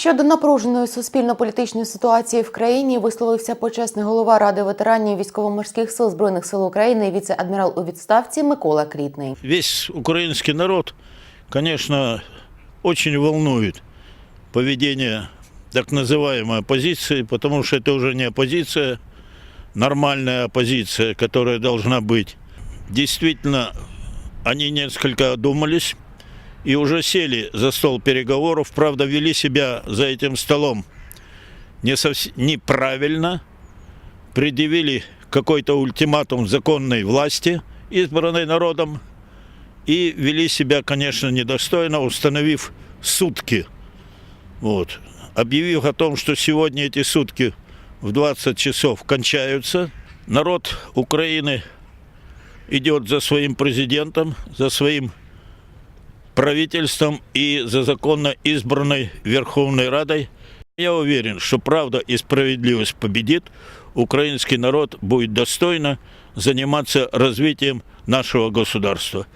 Щодо напруженої суспільно-політичної ситуації в країні висловився почесний голова Ради ветеранів військово-морських сил збройних сил України, віце-адмірал у відставці Микола Крітний. Весь украинский народ, конечно, очень волнует поведение так называемой оппозиции, потому что это уже не оппозиция, нормальная оппозиция, которая должна быть. Действительно, они несколько одумались и уже сели за стол переговоров, правда, вели себя за этим столом не совсем, неправильно, предъявили какой-то ультиматум законной власти, избранной народом, и вели себя, конечно, недостойно, установив сутки. Вот. Объявив о том, что сегодня эти сутки в 20 часов кончаются, народ Украины идет за своим президентом, за своим правительством и за законно избранной Верховной Радой. Я уверен, что правда и справедливость победит, украинский народ будет достойно заниматься развитием нашего государства.